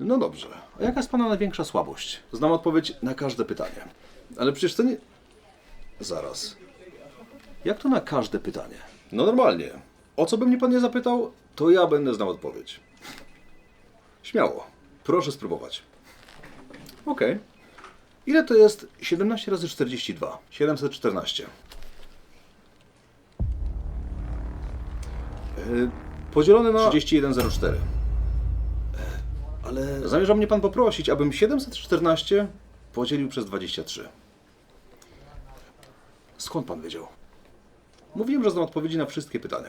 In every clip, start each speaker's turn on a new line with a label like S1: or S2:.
S1: No dobrze. A jaka jest Pana największa słabość? Znam odpowiedź na każde pytanie. Ale przecież to nie... Zaraz. Jak to na każde pytanie? No normalnie. O co by mnie Pan nie zapytał, to ja będę znał odpowiedź. Śmiało. Proszę spróbować. Okej. Ile to jest 17 razy 42? 714. Yy, Podzielone na 3104. Ale zamierza mnie pan poprosić, abym 714 podzielił przez 23. Skąd pan wiedział? Mówiłem, że znam odpowiedzi na wszystkie pytania.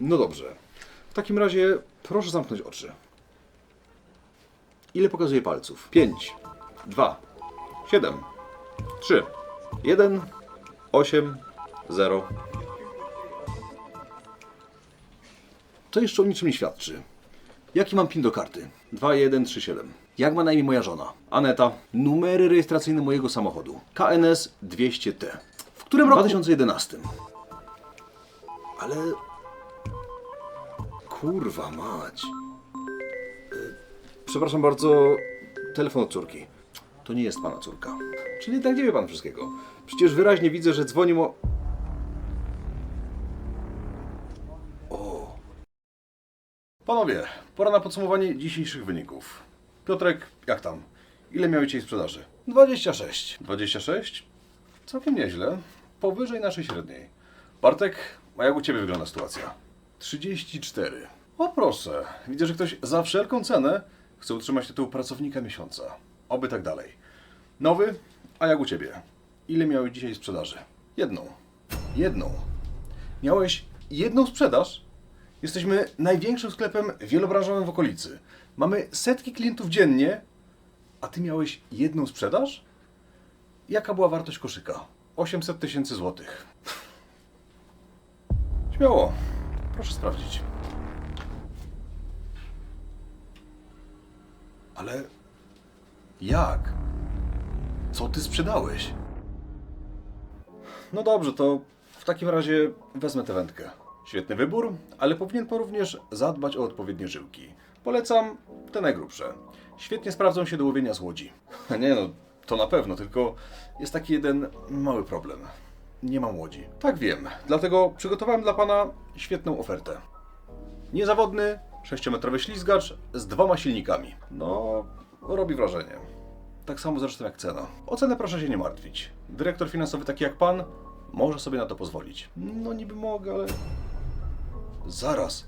S1: No dobrze. W takim razie proszę zamknąć oczy. Ile pokazuje palców? 5, 2, 7, 3, 1, 8, 0. To jeszcze o niczym nie świadczy. Jaki mam PIN do karty? 2137. Jak ma na imię moja żona? Aneta. Numery rejestracyjne mojego samochodu. KNS 200T. W którym roku? 2011. Ale... Kurwa mać. Y, Przepraszam bardzo, telefon od córki. To nie jest pana córka. Czyli tak nie wie pan wszystkiego. Przecież wyraźnie widzę, że dzwoni mu... Panowie, pora na podsumowanie dzisiejszych wyników. Piotrek, jak tam? Ile miałeś dzisiaj sprzedaży? 26. 26? Całkiem nieźle. Powyżej naszej średniej. Bartek, a jak u Ciebie wygląda sytuacja? 34. O proszę, widzę, że ktoś za wszelką cenę chce utrzymać tytuł pracownika miesiąca. Oby tak dalej. Nowy, a jak u Ciebie? Ile miałeś dzisiaj sprzedaży? Jedną. Jedną. Miałeś jedną sprzedaż? Jesteśmy największym sklepem wielobranżowym w okolicy. Mamy setki klientów dziennie, a ty miałeś jedną sprzedaż? Jaka była wartość koszyka? 800 tysięcy złotych. Śmiało, proszę sprawdzić. Ale jak? Co ty sprzedałeś? No dobrze, to w takim razie wezmę tę wędkę. Świetny wybór, ale powinien pan również zadbać o odpowiednie żyłki. Polecam te najgrubsze. Świetnie sprawdzą się do łowienia z łodzi. Nie no, to na pewno, tylko jest taki jeden mały problem. Nie mam łodzi. Tak wiem, dlatego przygotowałem dla pana świetną ofertę. Niezawodny, 6-metrowy ślizgacz z dwoma silnikami. No, robi wrażenie. Tak samo zresztą jak cena. O cenę proszę się nie martwić. Dyrektor finansowy taki jak pan może sobie na to pozwolić. No niby mogę, ale... Zaraz.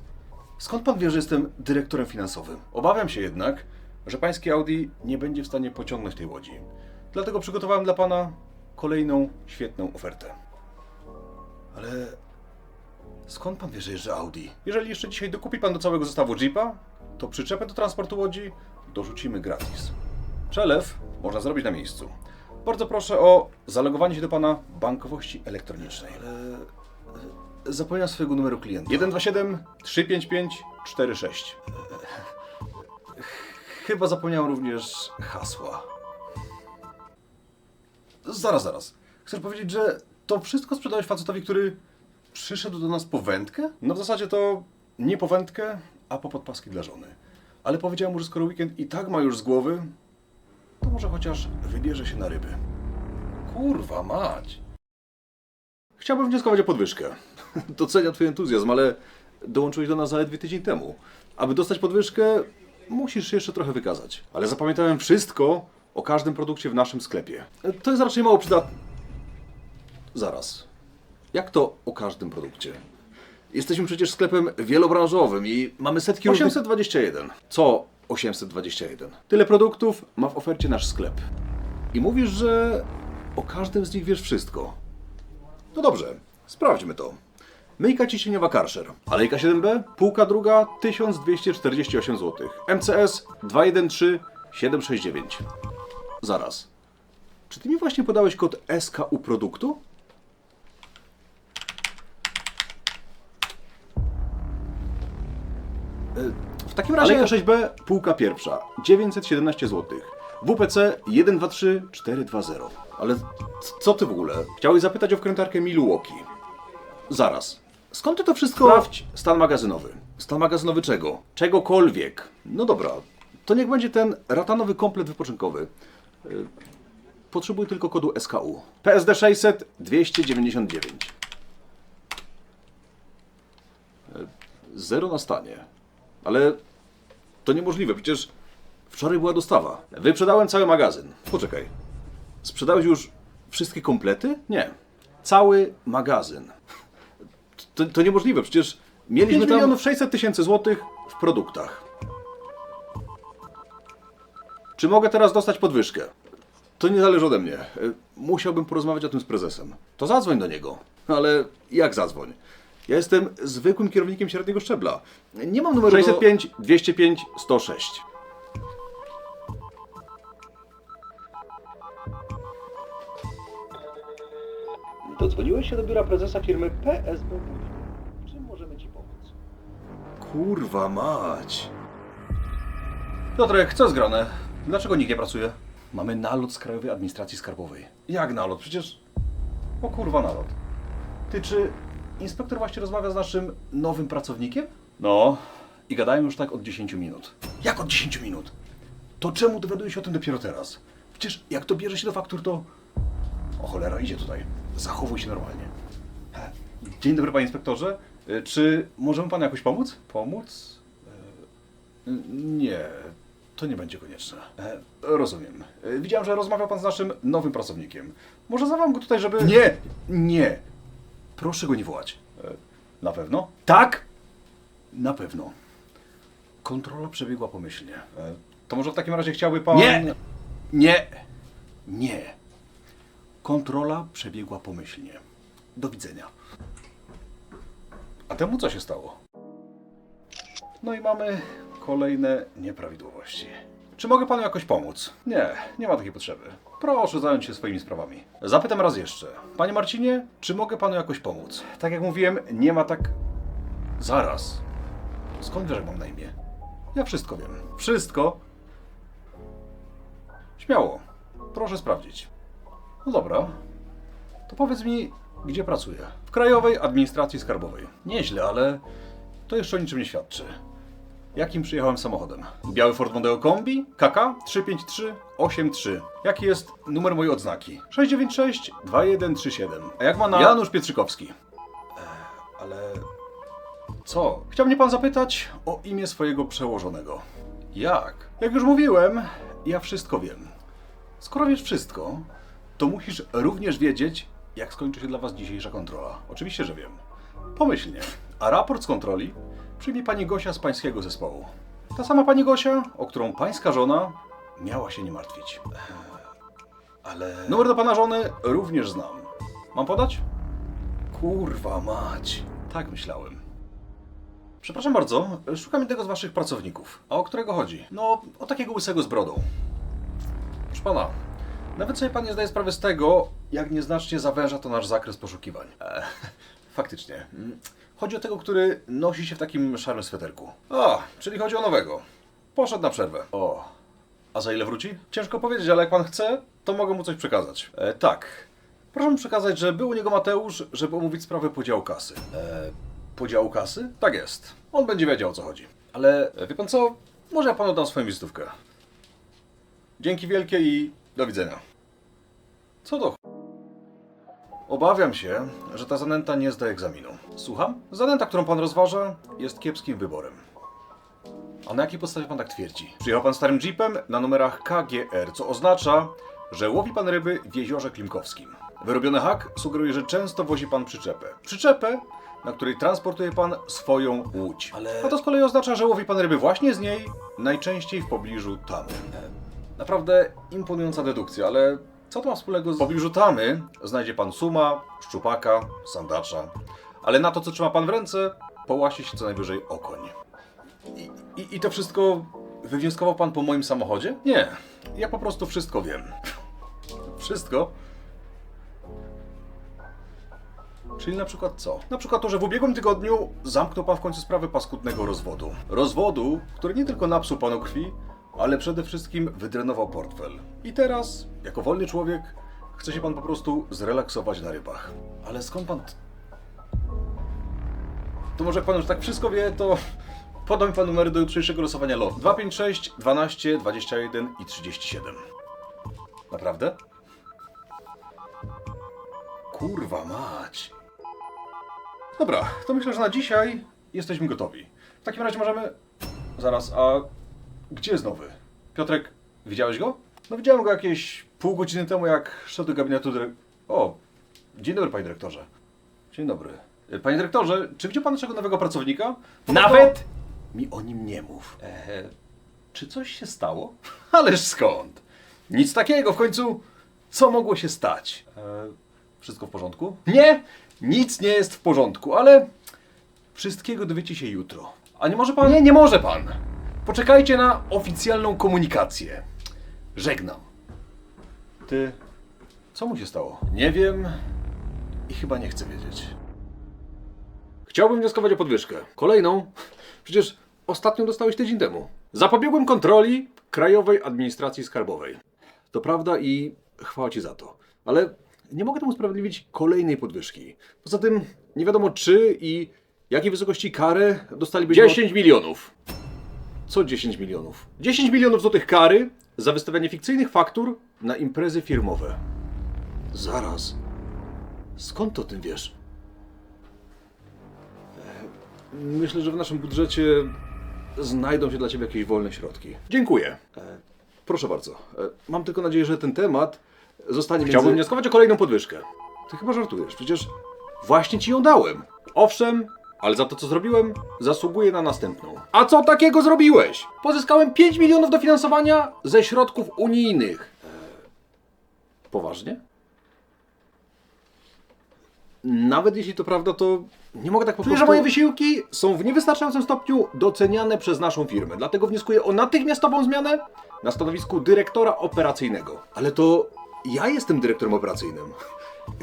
S1: Skąd pan wie, że jestem dyrektorem finansowym? Obawiam się jednak, że pańskie Audi nie będzie w stanie pociągnąć tej łodzi. Dlatego przygotowałem dla pana kolejną świetną ofertę. Ale skąd pan wie, że jeżdżę Audi? Jeżeli jeszcze dzisiaj dokupi pan do całego zestawu Jeepa, to przyczepę do transportu łodzi dorzucimy gratis. Przelew można zrobić na miejscu. Bardzo proszę o zalogowanie się do pana bankowości elektronicznej. Ale zapomniałem swojego numeru klienta. 127 355 46. Chyba zapomniałem również hasła. Zaraz, zaraz. Chcesz powiedzieć, że to wszystko sprzedałeś facetowi, który przyszedł do nas po wędkę? No w zasadzie to nie po wędkę, a po podpaski dla żony. Ale powiedziałem mu, że skoro weekend i tak ma już z głowy, to może chociaż wybierze się na ryby. Kurwa mać. Chciałbym wnioskować o podwyżkę. Doceniam Twój entuzjazm, ale dołączyłeś do nas zaledwie tydzień temu. Aby dostać podwyżkę, musisz się jeszcze trochę wykazać. Ale zapamiętałem wszystko o każdym produkcie w naszym sklepie. To jest raczej mało przydatne. Zaraz. Jak to o każdym produkcie? Jesteśmy przecież sklepem wielobranżowym i mamy setki 821. Co 821? Tyle produktów ma w ofercie nasz sklep. I mówisz, że o każdym z nich wiesz wszystko. No dobrze, sprawdźmy to. Myjka ciśnieniowa Karcher. Alejka 7B, półka druga 1248 zł. MCS 213 769. Zaraz. Czy ty mi właśnie podałeś kod SKU produktu? W takim razie Alejka 6B, półka pierwsza, 917 zł. WPC 123420. Ale co ty w ogóle? Chciałeś zapytać o wkrętarkę Milwaukee. Zaraz. Skąd ty to wszystko... Sprawdź stan magazynowy. Stan magazynowy czego? Czegokolwiek. No dobra, to niech będzie ten ratanowy komplet wypoczynkowy. Y, Potrzebuję tylko kodu SKU. PSD 600 299. Y, Zero na stanie. Ale to niemożliwe, przecież wczoraj była dostawa. Wyprzedałem cały magazyn. Poczekaj. Sprzedałeś już wszystkie komplety? Nie. Cały magazyn. To, to niemożliwe, przecież mieliśmy
S2: 5
S1: tam...
S2: milionów
S1: 600 tysięcy złotych w produktach. Czy mogę teraz dostać podwyżkę? To nie zależy ode mnie. Y, Musiałbym porozmawiać o tym z prezesem. To zadzwoń do niego. Ale jak zadzwoń? Ja jestem zwykłym kierownikiem średniego szczebla. Nie mam numeru 605 205 106.
S2: Dodzwoniłeś się do biura prezesa firmy PSB. Czym możemy Ci pomóc?
S1: Kurwa mać. Piotrek, co jest grane? Dlaczego nikt nie pracuje? Mamy nalot z Krajowej Administracji Skarbowej. Jak nalot? Przecież... O kurwa nalot. Ty, czy inspektor właśnie rozmawia z naszym nowym pracownikiem? No, i gadają już tak od 10 minut. Jak od 10 minut? To czemu dowiaduję się o tym dopiero teraz? Przecież jak to bierze się do faktur, to... O cholera, idzie tutaj. Zachowuj się normalnie. Dzień dobry, panie inspektorze. Y, Czy możemy panu jakoś pomóc? Pomóc? E, Nie, to nie będzie konieczne. E, Rozumiem. E, Widziałem, że rozmawiał pan z naszym nowym pracownikiem. Może zawołam go tutaj, żeby... Nie, nie. Proszę go nie wołać. E, Na pewno? Tak? Na pewno. Kontrola przebiegła pomyślnie. E, To może w takim razie chciałby pan...
S2: Nie!
S1: Nie! Nie! Kontrola przebiegła pomyślnie. Do widzenia. A temu co się stało? No i mamy kolejne nieprawidłowości. Czy mogę panu jakoś pomóc? Nie, nie ma takiej potrzeby. Proszę zająć się swoimi sprawami. Zapytam raz jeszcze. Panie Marcinie, czy mogę panu jakoś pomóc? Tak jak mówiłem, nie ma tak. Zaraz. Skąd wiesz, jak mam na imię? Ja wszystko wiem. Wszystko? Śmiało. Proszę sprawdzić. No dobra. To powiedz mi, gdzie pracuję? W Krajowej Administracji Skarbowej. Nieźle, ale to jeszcze o niczym nie świadczy. Jakim przyjechałem samochodem? Biały Ford Mondeo Kombi KK 35383. Jaki jest numer mojej odznaki? 696 2137. A jak ma na... Janusz Pietrzykowski. E, ale... Co? Chciał mnie pan zapytać o imię swojego przełożonego. Jak? Jak już mówiłem, ja wszystko wiem. Skoro wiesz wszystko, to musisz również wiedzieć, jak skończy się dla was dzisiejsza kontrola. Oczywiście, że wiem. Pomyślnie. A raport z kontroli przyjmie pani Gosia z pańskiego zespołu. Ta sama pani Gosia, o którą pańska żona miała się nie martwić. Ale... Numer do pana żony również znam. Mam podać? Kurwa mać. Tak myślałem. Przepraszam bardzo, szukam jednego z waszych pracowników. A o którego chodzi? No, o takiego łysego z brodą. Proszę pana, nawet sobie pan nie zdaje sprawy z tego, jak nieznacznie zawęża to nasz zakres poszukiwań. E, faktycznie. Mm. Chodzi o tego, który nosi się w takim szarym sweterku. O, czyli chodzi o nowego. Poszedł na przerwę. O, a za ile wróci? Ciężko powiedzieć, ale jak pan chce, to mogę mu coś przekazać. E, tak. Proszę mi przekazać, że był u niego Mateusz, żeby omówić sprawę podziału kasy. E, podziału kasy? Tak jest. On będzie wiedział, o co chodzi. Ale e, wie pan co? Może ja panu dam swoją wizytówkę. Dzięki wielkie i do widzenia. Co do. Obawiam się, że ta zanęta nie zda egzaminu. Słucham? Zanęta, którą pan rozważa, jest kiepskim wyborem. A na jakiej podstawie pan tak twierdzi? Przyjechał pan starym jeepem na numerach KGR, co oznacza, że łowi pan ryby w jeziorze Klimkowskim. Wyrobiony hak sugeruje, że często wozi pan przyczepę. Przyczepę, na której transportuje pan swoją łódź.
S2: Ale-
S1: A to z kolei oznacza, że łowi pan ryby właśnie z niej, najczęściej w pobliżu tamy. Naprawdę imponująca dedukcja, ale co to ma wspólnego z... W pobliżu tamy znajdzie pan suma, szczupaka, sandacza. Ale na to, co trzyma pan w ręce, połasi się co najwyżej okoń. I, i, I to wszystko wywnioskował pan po moim samochodzie? Nie, ja po prostu wszystko wiem. Wszystko? Czyli na przykład co? Na przykład to, że w ubiegłym tygodniu zamknął pan w końcu sprawę paskudnego rozwodu. Rozwodu, który nie tylko napsuł panu krwi, ale przede wszystkim wydrenował portfel. I teraz, jako wolny człowiek, chce się pan po prostu zrelaksować na rybach. Ale skąd pan... To może jak pan już tak wszystko wie, to podam pan numery do jutrzejszego losowania lot. 256, 12, 21 i 37. Naprawdę? Kurwa mać. Dobra, to myślę, że na dzisiaj jesteśmy gotowi. W takim razie możemy... Zaraz, a gdzie jest nowy? Piotrek, widziałeś go? No widziałem go jakieś pół godziny temu, jak szedł do gabinetu dyre... O, dzień dobry panie dyrektorze. Dzień dobry. E, Panie dyrektorze, czy widział pan naszego nowego pracownika?
S2: Nawet?
S1: mi o nim nie mów. Eee, czy coś się stało? Ależ skąd? Nic takiego, w końcu co mogło się stać? Eee, wszystko w porządku? Nie, nic nie jest w porządku, ale wszystkiego dowiecie się jutro. A nie może pan? Nie, nie może pan. Poczekajcie na oficjalną komunikację. Żegnam. Ty, co mu się stało? Nie wiem i chyba nie chcę wiedzieć. Chciałbym wnioskować o podwyżkę. Kolejną? Przecież ostatnią dostałeś tydzień temu. Zapobiegłem kontroli Krajowej Administracji Skarbowej. To prawda i chwała Ci za to. Ale nie mogę temu usprawiedliwić kolejnej podwyżki. Poza tym nie wiadomo czy i jakiej wysokości kary dostalibyśmy... 10 milionów. Co 10 milionów? 10 milionów złotych kary za wystawianie fikcyjnych faktur na imprezy firmowe. Zaraz. Skąd to tym wiesz? Myślę, że w naszym budżecie znajdą się dla Ciebie jakieś wolne środki. Dziękuję. E, proszę bardzo. E, mam tylko nadzieję, że ten temat zostanie
S3: Chciałbym
S1: między... wnioskować o kolejną podwyżkę. Ty chyba żartujesz. Przecież właśnie Ci ją dałem. Owszem, ale za to, co zrobiłem, zasługuję na następną. A co takiego zrobiłeś? Pozyskałem 5 milionów dofinansowania ze środków unijnych. E, poważnie? Nawet jeśli to prawda, to nie mogę tak po
S3: Czuję,
S1: prostu...
S3: że moje
S1: wysiłki są w niewystarczającym stopniu doceniane przez naszą firmę. Dlatego wnioskuję o natychmiastową zmianę na stanowisku dyrektora operacyjnego. Ale to ja jestem dyrektorem operacyjnym.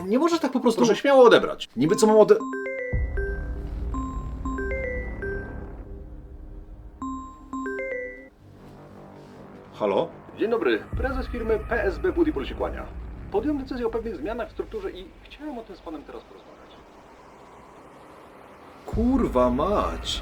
S1: Nie możesz tak po prostu... Proszę śmiało odebrać. Niby co mam ode... Halo?
S2: Dzień dobry, prezes firmy PSB Budipol się kłania. Podjąłem decyzję o pewnych zmianach w strukturze i chciałem o tym z panem teraz porozmawiać.
S1: Kurwa mać.